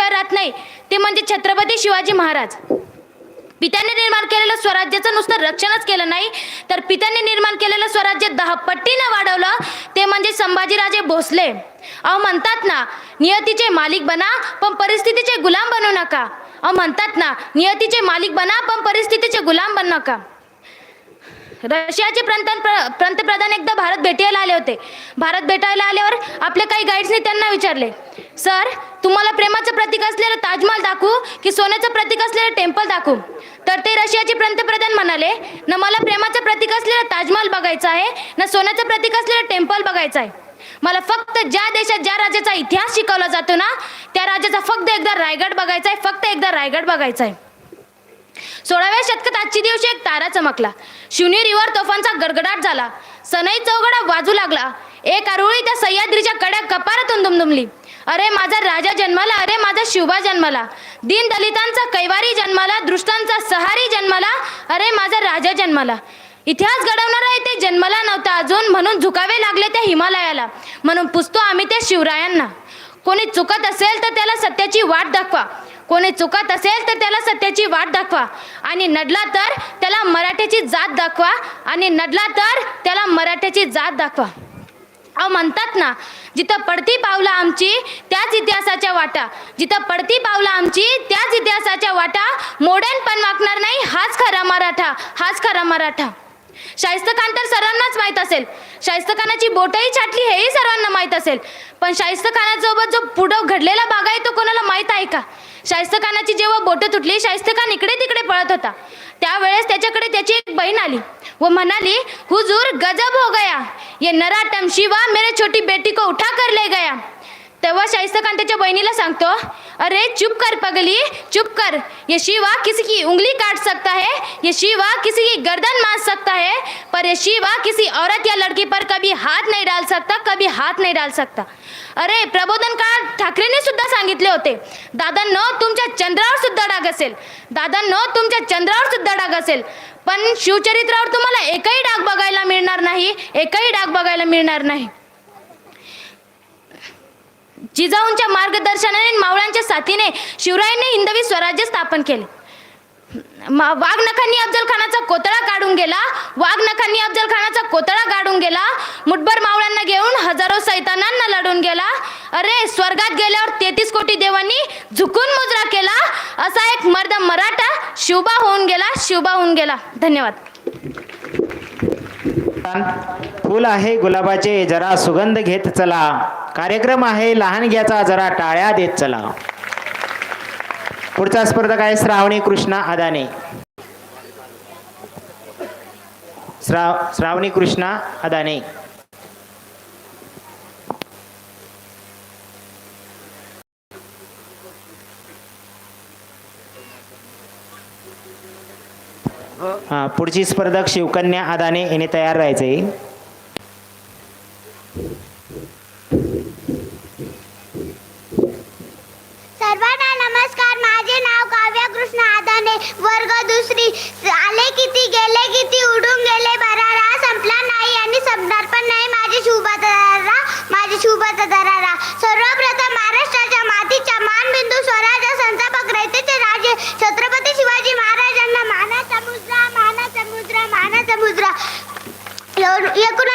व्यक्तीशिवाय राहत नाही ते म्हणजे छत्रपती शिवाजी महाराज. पित्याने निर्माण केलेलं स्वराज्याचं नुसतं रक्षणच केलं नाही तर पित्याने निर्माण केलेलं स्वराज्य दहा पट्टीनं वाढवलं ते म्हणजे संभाजीराजे भोसले. अहो म्हणतात ना नियतीचे मालिक बना पण परिस्थितीचे गुलाम बनू नका. अहो म्हणतात ना नियतीचे मालिक बना पण परिस्थितीचे गुलाम बनू नका. रशियाचे पंत पंतप्रधान एकदा भारत भेटायला आले होते. भारत भेटायला आल्यावर आपले काही गाईड्सने त्यांना विचारले सर तुम्हाला प्रेमाचं प्रतीक असलेलं ताजमहल दाखवू की सोन्याचं प्रतीक असलेलं टेम्पल दाखवू? तर ते रशियाचे पंतप्रधान म्हणाले ना मला प्रेमाचं प्रतीक असलेलं ताजमहल बघायचं आहे न सोन्याचं प्रतीक असलेलं टेम्पल बघायचं आहे. मला फक्त ज्या देशात ज्या राज्याचा इतिहास शिकवला जातो ना त्या राज्याचा फक्त एकदा रायगड बघायचा आहे फक्त एकदा रायगड बघायचा आहे. सोळाव्या शतकात आजची दिवशी एक तारा चमकला. शिवनी रिवर तोफांचा गडगडाट झाला. सनई चौघडा वाजू लागला. एक आरुळी त्या सह्याद्रीच्या कड्या कपारातून दुमदुमली. अरे माझा राजा जन्माला अरे माझा शिवबा जन्माला. दीन दलितांचा कैवारी जन्माला दृष्टांचा सहारी जन्माला अरे माझा राजा जन्माला. इतिहास घडवणारा येथे जन्माला नव्हता अजून म्हणून झुकावे लागले त्या हिमालयाला. म्हणून पुसतो आम्ही त्या शिवरायांना. कोणी चुकत असेल तर त्याला सत्याची वाट दाखवा. कोणी चुकत असेल तर त्याला सत्याची वाट दाखवा. आणि नडला तर त्याला मराठ्याची जात दाखवा. आणि नडला तर त्याला मराठ्याची जात दाखवा. अहो म्हणतात ना जिथं पडती पावलं आमची त्याच इतिहासाच्या वाटा. जिथं पडती पावलं आमची त्याच इतिहासाच्या वाटा. मोडन पण वागणार नाही हाच खरा मराठा हाच खरा मराठा. शाहिस्तखान तर सर्वांनाच माहीत असेल. शाहिस्तखानाची बोटही छाटली हेही सर्वांना माहीत असेल. पण शाहिस्तखानासोबत जो पुढं घडलेला भाग आहे तो कोणाला माहीत आहे का? शाहिस्तखानाची जेव्हा बोटं तुटली शाहिस्तखान इकडे तिकडे पळत होता. त्यावेळेस त्याच्याकडे त्याची एक बहीण आली व म्हणाली हुजूर गजब हो गया. ये नराटम शिवा मेरे छोटी बेटी को उठा कर ले गया. तेव्हा शाहिस्तखान त्याच्या बहिणीला सांगतो अरे चुप कर पगली चुप कर. ये शिवा किसी की उंगली काट सकता है? ये शिवा किसी की गर्दन मार सकता है? पर ये शिवा किसी औरत या लड़की पर कभी हाथ नहीं डाल सकता कभी हाथ नहीं डाल सकता. अरे प्रबोधन काळ ठाकरेंनी सुद्धा सांगितले होते. दादांनो तुमच्या चंद्रावर सुद्धा डाग असेल. दादांनो तुमच्या चंद्रावर सुद्धा डाग असेल. पण शिवचरित्रावर तुम्हाला एकही डाग बघायला मिळणार नाही एकही डाग बघायला मिळणार नाही. जिजाऊंच्या मार्गदर्शनाने मावळ्यांच्या साथीने शिवरायांनी हिंदवी स्वराज्य स्थापन केले. वाघनखांनी अफजल खानाचा कोतळा काढून गेला. वाघनखांनी अफजल खानाचा कोतळा काढून गेला. मुठभर मावळ्यांना घेऊन हजारो सैतानांना लढून गेला. अरे स्वर्गात गेल्यावर तेहतीस कोटी देवांनी झुकून मुजरा केला. असा एक मर्द मराठा शिवबा होऊन गेला शिवबा होऊन गेला. धन्यवाद. फुल आहे गुलाबाचे जरा सुगंध घेत चला. कार्यक्रम आहे लहानग्याचा जरा टाळ्या देत चला. पुढचा स्पर्धक आहे श्रावणी कृष्णा अदाने. श्राव श्रावणी कृष्णा अदाने. हा, पुढची स्पर्धक शिवकन्या अदाने हिने तयार राहायचे वर्ग दुसरी. आले किती गेले किती उडून गेले भरारा संपला नाही आणि संपणार पण नाही माझे शुभदारा माझे शुभदारा सर्वप्रथम महाराष्ट्राच्या मातीच्या मानबिंदू स्वराज संस्थापक अग्रतेचे राजे छत्रपती शिवाजी महाराजांना मानाचा मुद्रा मानाचा मुद्रा मानाचा मुद्रा एकूण